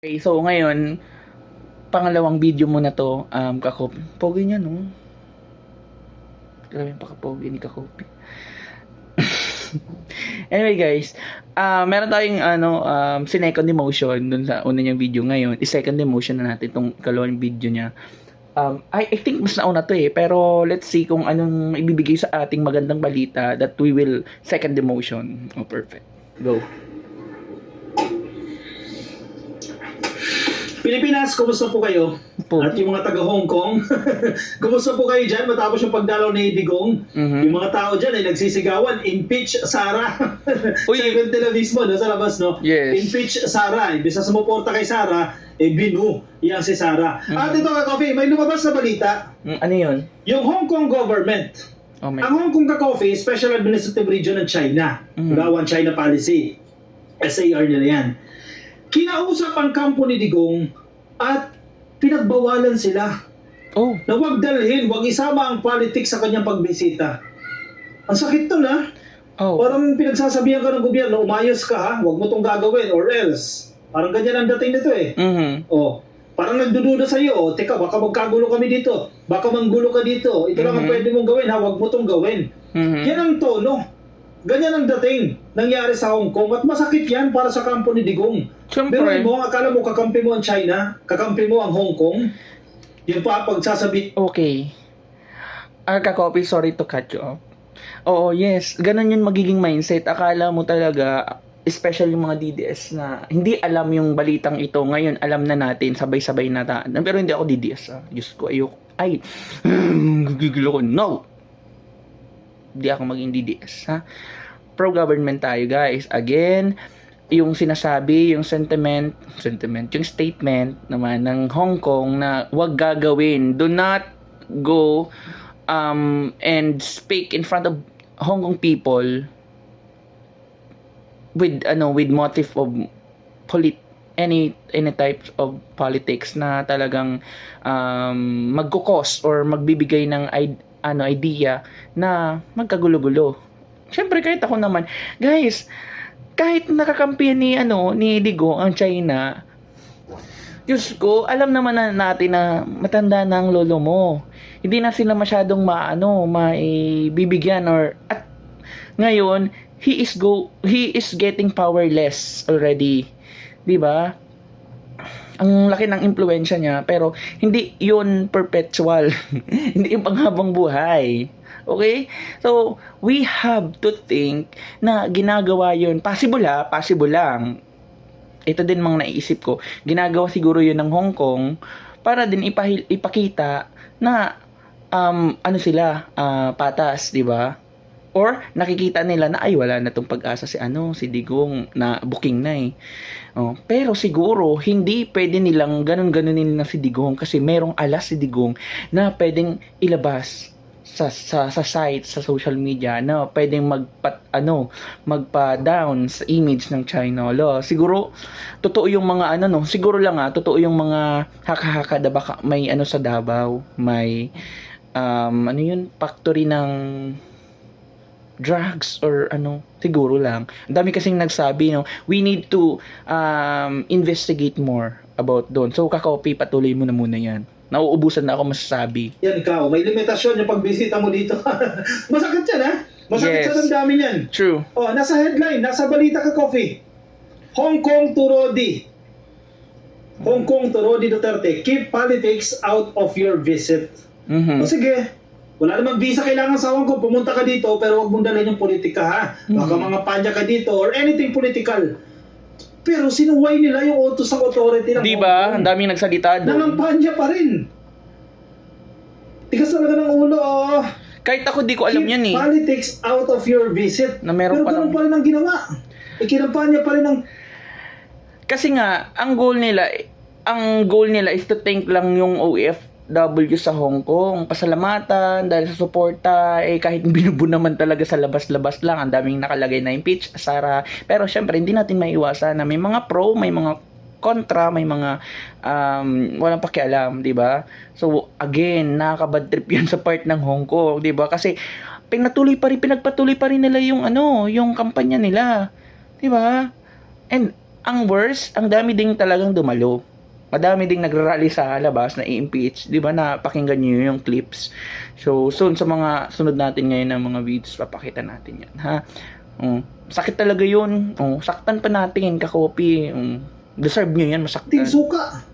Okay, so ngayon, pangalawang video mo na to, um, Kakop. Pogi niya, no? Grabe yung pakapogi ni Kakop. anyway guys, ah meron tayong ano, um, sinecond emotion dun sa una niyang video ngayon. I-second emotion na natin itong ikalawang video niya. Um, I, I think mas nauna to eh, pero let's see kung anong ibibigay sa ating magandang balita that we will second emotion. Oh, perfect. Go. Pilipinas, kumusta po kayo? Po. At yung mga taga Hong Kong, kumusta po kayo dyan matapos yung pagdalaw ni Digong? Mhm. Yung mga tao dyan ay nagsisigawan, impeach Sara. Uy. sa event nila mismo, no, sa labas, no? Yes. Impeach Sara. Imbis na sumuporta kay Sara, eh binu yan si Sara. Mhm. At ito ka, Coffee, may lumabas na balita. Mm, Ano yun? Yung Hong Kong government, Oh my ang Hong Kong Ka-Coffee, Special Administrative Region ng China. Mhm. Gawan China Policy. SAR nila yan. Kinausap ang kampo ni Digong at pinagbawalan sila Oh, na huwag dalhin, huwag isama ang politics sa kanyang pagbisita. Ang sakit to na. oh. Parang pinagsasabihan ka ng gobyerno, umayos ka ha, huwag mo tong gagawin or else. Parang ganyan ang dating nito eh. Mhm. Oh, parang nagdududa sa iyo, oh, teka, baka magkagulo kami dito. Baka manggulo ka dito. Ito lang ang Mhm. pwede mong gawin ha, huwag mo tong gawin. Mhm. Yan ang tono. Ganyan ang dating nangyari sa Hong Kong at masakit yan para sa kampo ni Digong. Pero Siyempre. mo, akala mo kakampi mo ang China, kakampi mo ang Hong Kong, yun pa pagsasabi, Okay. Ah, kakopy, sorry to cut you off. Oo, yes. Ganun yung magiging mindset. Akala mo talaga, especially yung mga DDS na hindi alam yung balitang ito. Ngayon, alam na natin, sabay-sabay na ta. Pero hindi ako DDS, ah. Diyos ko, ayoko. Ay, gigil ako. No! Hindi ako maging DDS, ha? Pro-government tayo, guys. Again, yung sinasabi, yung sentiment, sentiment, yung statement naman ng Hong Kong na wag gagawin. Do not go um, and speak in front of Hong Kong people with ano with motive of polit any any types of politics na talagang um, magkukos or magbibigay ng ano idea na magkagulo-gulo. Siyempre kahit ako naman, guys, kahit nakakampiyan ni ano ni Digo ang China, Diyos ko, alam naman na natin na matanda na ang lolo mo. Hindi na sila masyadong maano, maibibigyan or at ngayon, he is go he is getting powerless already. 'Di ba? Ang laki ng impluwensya niya pero hindi 'yun perpetual. hindi yung panghabang buhay. Okay? So, we have to think na ginagawa 'yun. Possible ha, possible lang. Ito din mga naisip ko. Ginagawa siguro 'yun ng Hong Kong para din ipahil, ipakita na um, ano sila, ah, patas, 'di ba? Or nakikita nila na ay wala na tong pag-asa si ano, si Digong na booking na eh. Oh, pero siguro hindi pwede nilang ganun-ganunin na si Digong kasi merong alas si Digong na pwedeng ilabas sa sa sa site sa social media na pwedeng magpa ano magpa-down sa image ng China law. Siguro totoo yung mga ano no, siguro lang ah, totoo yung mga haka-haka da baka may ano sa Davao, may um, ano yun, factory ng drugs or ano, siguro lang. Ang dami kasing nagsabi, no, we need to um, investigate more about doon. So, kakopy, patuloy mo na muna yan. Nauubusan na ako masasabi. yan ikaw, may limitasyon yung pagbisita mo dito. Masakit yan ha? Masakit Yes. sa damdamin yan. True. Oh, nasa headline, nasa balita ka coffee. Hong Kong to Rodi. Hong Kong to Rodi Duterte, keep politics out of your visit. Mhm. O sige, wala namang visa kailangan sa Hong Kong. Pumunta ka dito, pero wag mong dalhin yung politika ha. Baka Mhm. mga panya ka dito or anything political. Pero sinuway nila yung utos ng authority ng Di ba? Ang daming nagsalita doon. Nalampanya pa rin. Tigas talaga ng ulo, oh. Kahit ako di ko alam Keep yan eh. Politics out of your visit. Na meron Pero pa ganun lang- pa rin ang ginawa. Ikinampanya pa rin ang Kasi nga, ang goal nila, ang goal nila is to thank lang yung OFW sa Hong Kong. Pasalamatan dahil sa suporta, eh kahit binubo naman talaga sa labas-labas lang, ang daming nakalagay na impeach, Sara. Pero syempre, hindi natin maiwasan na may mga pro, may mga kontra, may mga um, walang pakialam, 'di ba? So again, nakakabad trip 'yan sa part ng Hong Kong, 'di ba? Kasi pinatuloy pa rin pinagpatuloy pa rin nila yung ano, yung kampanya nila. 'Di ba? And ang worst, ang dami ding talagang dumalo. Madami ding nagrarally sa labas na i-impeach. Di ba na pakinggan nyo yung clips. So, soon sa mga sunod natin ngayon ng mga videos, papakita natin yan. Ha? Um, sakit talaga yun. Um, saktan pa natin, kakopi. Um, deserve nyo yan, masaktan. Team Suka.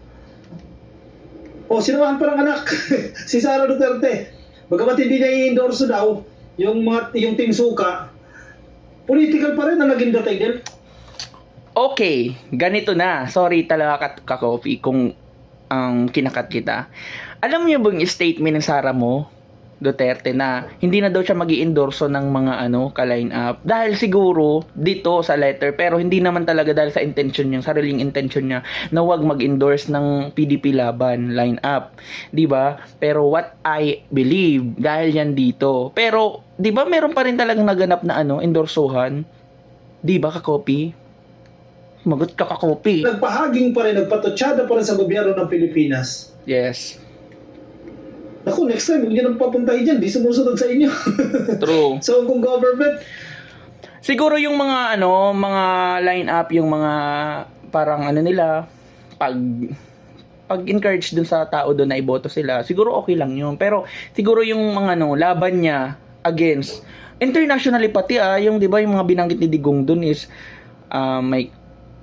O, sinamahan pa ng anak. si Sara Duterte. Bagamat hindi na i-endorse daw yung, mga, yung Team Suka, political pa rin ang naging dating. Okay, ganito na. Sorry talaga ka, ka-coffee kung ang kinakat kita. Alam ba yung statement ng Sara mo, Duterte, na hindi na daw siya mag endorso ng mga ano, ka-line up. Dahil siguro, dito sa letter, pero hindi naman talaga dahil sa intention niya, sariling intention niya, na wag mag-endorse ng PDP laban line up. 'Di ba? Pero what I believe, dahil yan dito. Pero, 'di ba meron pa rin talagang naganap na ano, endorsohan? 'Di ba, ka-copy? Magot ka kakopi. Nagpahaging pa rin, nagpatotsyada pa rin sa gobyerno ng Pilipinas. Yes. Naku, next time, huwag nyo nang papuntahin dyan. Di sumusunod sa inyo. True. so, kung government, Siguro yung mga ano, mga line up, yung mga parang ano nila, pag pag encourage dun sa tao doon na iboto sila, siguro okay lang yun. Pero siguro yung mga ano, laban niya against internationally pati ah, yung 'di ba yung mga binanggit ni Digong doon is ah, may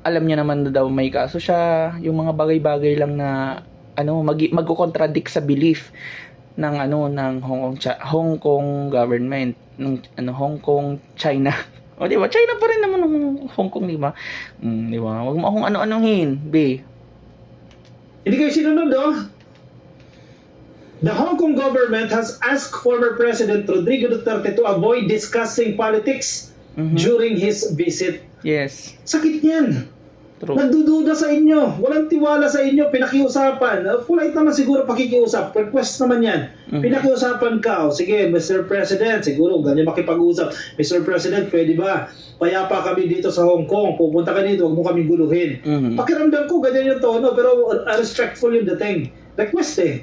alam niya naman na daw may kaso siya, yung mga bagay-bagay lang na ano, mag magko-contradict sa belief ng ano ng Hong Kong Hong Kong government ng ano Hong Kong China o di ba China pa rin naman ng Hong Kong di ba mm, di ba wag mo akong ano-anuhin be hindi kayo sinunod, oh. The Hong Kong government has asked former President Rodrigo Duterte to avoid discussing politics Mhm. during his visit. yes Sakit yan. True Nagdududa sa inyo. Walang tiwala sa inyo. Pinakiusapan. Uh, Polite naman siguro pakikiusap. Request naman yan. Mhm. Pinakiusapan ka. O, sige, Mr. President, siguro ganyan makipag-usap. Mr. President, pwede ba? Payapa kami dito sa Hong Kong. Pupunta ka dito, huwag mo kami guluhin. Mhm. Pakiramdam ko, ganyan yung tono, pero uh, respectful yung dating. Request eh.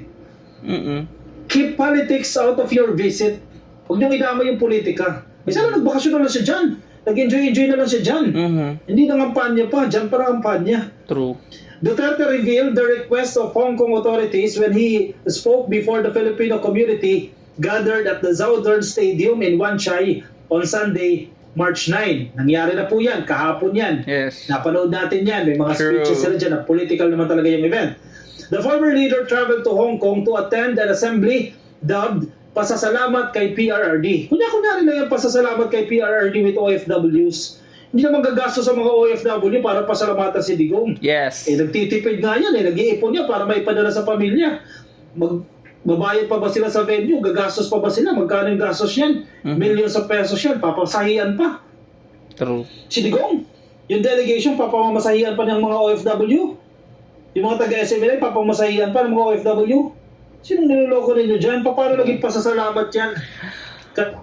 Mm-mm. Keep politics out of your visit. Huwag niyong idama yung politika. Minsan na nagbakasyon na lang siya dyan. Nag-enjoy-enjoy na lang siya dyan. Mhm. Hindi na kampanya pa, dyan pa ang kampanya. true Duterte revealed the request of Hong Kong authorities when he spoke before the Filipino community gathered at the Southern Stadium in Wan Chai on Sunday, March 9. Nangyari na po yan, kahapon yan. yes Napanood natin yan, may mga True. speeches sila dyan na political naman talaga yung event. The former leader traveled to Hong Kong to attend an assembly dubbed Pasasalamat kay PRRD. Kunya-kunyari na yung pasasalamat kay PRRD with OFWs. Hindi naman gagastos sa mga OFW para pasalamatan si Digong. yes Eh, nagtitipid nga yan eh. Nag-iipon niya para maipadala sa pamilya. Mag, babayad pa ba sila sa venue? Gagastos pa ba sila? Magkano yung gastos yan? Mhm. Millions of pesos yan. Papasahian pa. true Si Digong. Yung delegation, papamamasahian pa ng mga OFW. Yung mga taga-SMLA, papamamasahian pa ng mga OFW. Sinong niloloko ninyo dyan? Pa- Paano naging pasasalamat yan? Ka-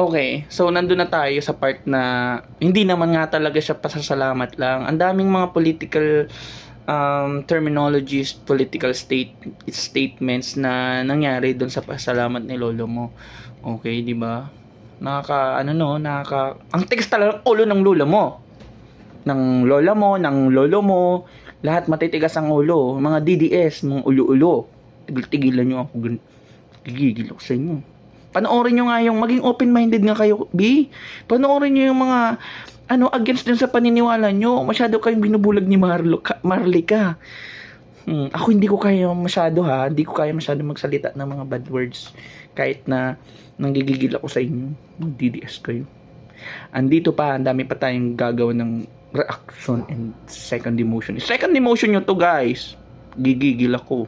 Okay, so nandun na tayo sa part na hindi naman nga talaga siya pasasalamat lang. Ang daming mga political um, terminologies, political state statements na nangyari doon sa pasalamat ni lolo mo. Okay, di ba? Nakaka ano no, nakaka ang tigas talaga ng ulo ng lola mo. Ng lola mo, ng lolo mo, lahat matitigas ang ulo. Mga DDS, mga ulo-ulo. Tigil-tigilan nyo ako. gan- Gigigil ako sa inyo. Panoorin nyo nga yung, maging open-minded nga kayo, B. Panoorin nyo yung mga, ano, against dun sa paniniwala nyo. Masyado kayong binubulag ni Marlo, ka, Marlica. Hmm, ako hindi ko kaya masyado ha, hindi ko kaya masyado magsalita ng mga bad words. Kahit na nanggigigil ako sa inyo, mag-DDS kayo. Andito pa, ang dami pa tayong gagawa ng reaction and second emotion. Second emotion nyo to guys. Gigigil ako.